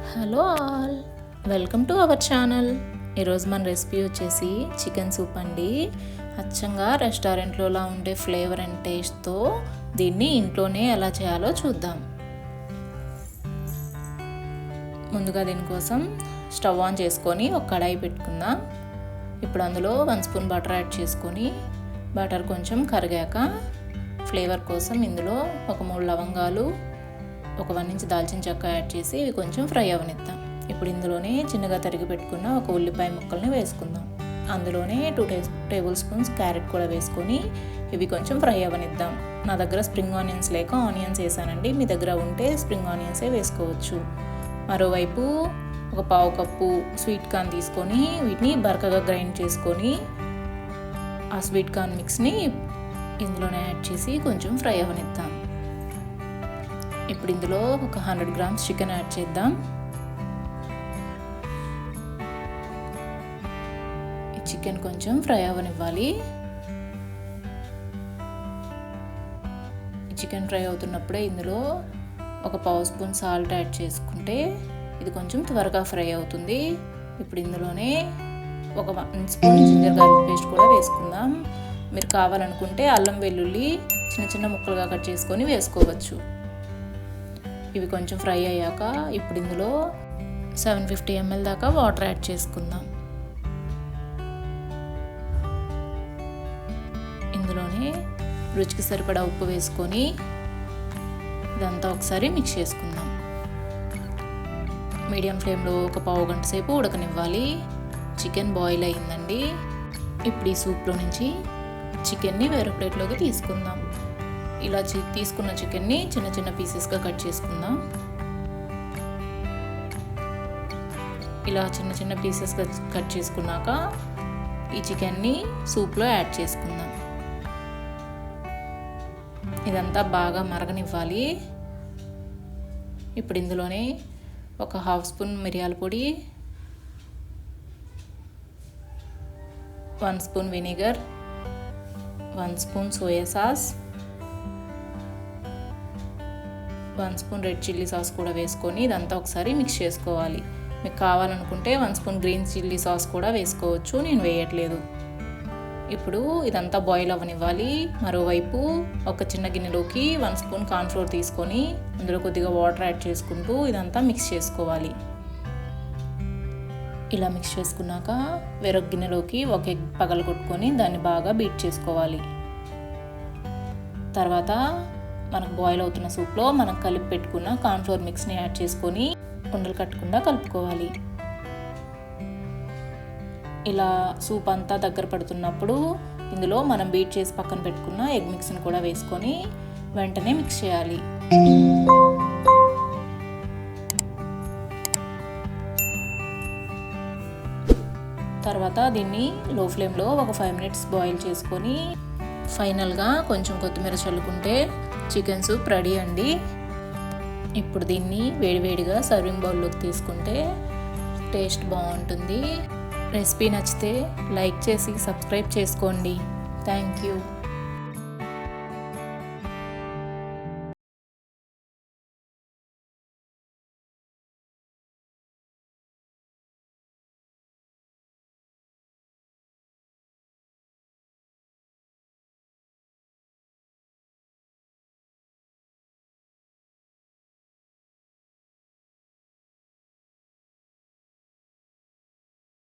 Hello all. Welcome to our channel. ఈరోజు మన recipe వచ్చేసి చికెన్ సూప్ అండి. అచ్చంగా రెస్టారెంట్లోలా ఉండే ఫ్లేవర్ అండ్ టేస్ట్తో దీన్ని ఇంట్లోనే ఎలా చేయాలో చూద్దాం. ముందుగా దీనికోసం స్టవ్ ఆన్ చేసుకొని ఒక కడాయి పెట్టుకుందాం. ఇప్పుడు అందులో వన్ స్పూన్ బటర్ యాడ్ చేసుకొని బటర్ కొంచెం కరిగాక ఫ్లేవర్ కోసం ఇందులో ఒక మూడు లవంగాలు ఒక వన్ ఇంచ్ దాల్చిన చెక్క యాడ్ చేసి ఇవి కొంచెం ఫ్రై అవనిద్దాం. ఇప్పుడు ఇందులోనే చిన్నగా తరిగి పెట్టుకున్న ఒక ఉల్లిపాయ ముక్కల్ని వేసుకుందాం. అందులోనే టూ టే టేబుల్ స్పూన్స్ క్యారెట్ కూడా వేసుకొని ఇవి కొంచెం ఫ్రై అవనిద్దాం. నా దగ్గర స్ప్రింగ్ ఆనియన్స్ లేక ఆనియన్స్ వేసానండి. మీ దగ్గర ఉంటే స్ప్రింగ్ ఆనియన్సే వేసుకోవచ్చు. మరోవైపు ఒక పావు కప్పు స్వీట్ కార్న్ తీసుకొని వీటిని బరకగా గ్రైండ్ చేసుకొని ఆ స్వీట్ కార్న్ మిక్స్ని ఇందులోనే యాడ్ చేసి కొంచెం ఫ్రై అవనిద్దాం. ఇప్పుడు ఇందులో ఒక హండ్రెడ్ గ్రామ్స్ చికెన్ యాడ్ చేద్దాం. ఈ చికెన్ కొంచెం ఫ్రై అవ్వనివ్వాలి ఈ చికెన్ ఫ్రై అవుతున్నప్పుడే ఇందులో ఒక పావు స్పూన్ సాల్ట్ యాడ్ చేసుకుంటే ఇది కొంచెం త్వరగా ఫ్రై అవుతుంది. ఇప్పుడు ఇందులోనే ఒక one spoon ginger garlic paste కూడా వేసుకుందాం. మీరు కావాలనుకుంటే అల్లం వెల్లుల్లి చిన్న చిన్న ముక్కలుగా కట్ చేసుకొని వేసుకోవచ్చు. ఇవి కొంచెం ఫ్రై అయ్యాక ఇప్పుడు ఇందులో సెవెన్ ఫిఫ్టీ ఎంఎల్ దాకా వాటర్ యాడ్ చేసుకుందాం. ఇందులోనే రుచికి సరిపడా ఉప్పు వేసుకొని ఇదంతా ఒకసారి మిక్స్ చేసుకుందాం. మీడియం ఫ్లేమ్లో ఒక పావు గంట సేపు ఉడకనివ్వాలి. చికెన్ బాయిల్ అయిందండి. ఇప్పుడు ఈ సూప్లో నుంచి చికెన్ని వేరే ప్లేట్లోకి తీసుకుందాం. ఇలా తీసుకున్న చికెన్ని చిన్న చిన్న పీసెస్గా కట్ చేసుకుందాం. ఇలా చిన్న చిన్న పీసెస్గా కట్ చేసుకున్నాక ఈ చికెన్ని సూప్లో యాడ్ చేసుకుందాం. ఇదంతా బాగా మరగనివ్వాలి. ఇప్పుడు ఇందులోనే ఒక హాఫ్ స్పూన్ మిరియాల పొడి one spoon vinegar one spoon soya sauce one spoon red chilli sauce కూడా వేసుకొని ఇదంతా ఒకసారి మిక్స్ చేసుకోవాలి. మీకు కావాలనుకుంటే one spoon green chilli sauce కూడా వేసుకోవచ్చు నేను వేయట్లేదు. ఇప్పుడు ఇదంతా బాయిల్ అవ్వనివ్వాలి. మరోవైపు ఒక చిన్న గిన్నెలోకి వన్ స్పూన్ కార్న్ఫ్లోర్ తీసుకొని అందులో కొద్దిగా వాటర్ యాడ్ చేసుకుంటూ ఇదంతా మిక్స్ చేసుకోవాలి. ఇలా మిక్స్ చేసుకున్నాక వేరొక గిన్నెలోకి ఒక ఎగ్ పగలగొట్టుకొని దాన్ని బాగా బీట్ చేసుకోవాలి. తర్వాత మనకు బాయిల్ అవుతున్న సూప్లో మనం కలిపి పెట్టుకున్న కార్న్ఫ్లోర్ మిక్స్ని యాడ్ చేసుకొని ఉండలు కట్టకుండా కలుపుకోవాలి. ఇలా సూప్ అంతా దగ్గర పడుతున్నప్పుడు ఇందులో మనం బీట్ చేసి పక్కన పెట్టుకున్న ఎగ్ మిక్స్ని కూడా వేసుకొని వెంటనే మిక్స్ చేయాలి. తర్వాత దీన్ని లో ఫ్లేమ్లో ఒక ఫైవ్ మినిట్స్ బాయిల్ చేసుకొని ఫైనల్గా కొంచెం కొత్తిమీర చల్లుకుంటే చికెన్ సూప్ రెడీ అండి. ఇప్పుడు దీన్ని వేడివేడిగా సర్వింగ్ బౌల్లోకి తీసుకుంటే టేస్ట్ బాగుంటుంది. రెసిపీ నచ్చితే లైక్ చేసి సబ్స్క్రైబ్ చేసుకోండి. Thank you.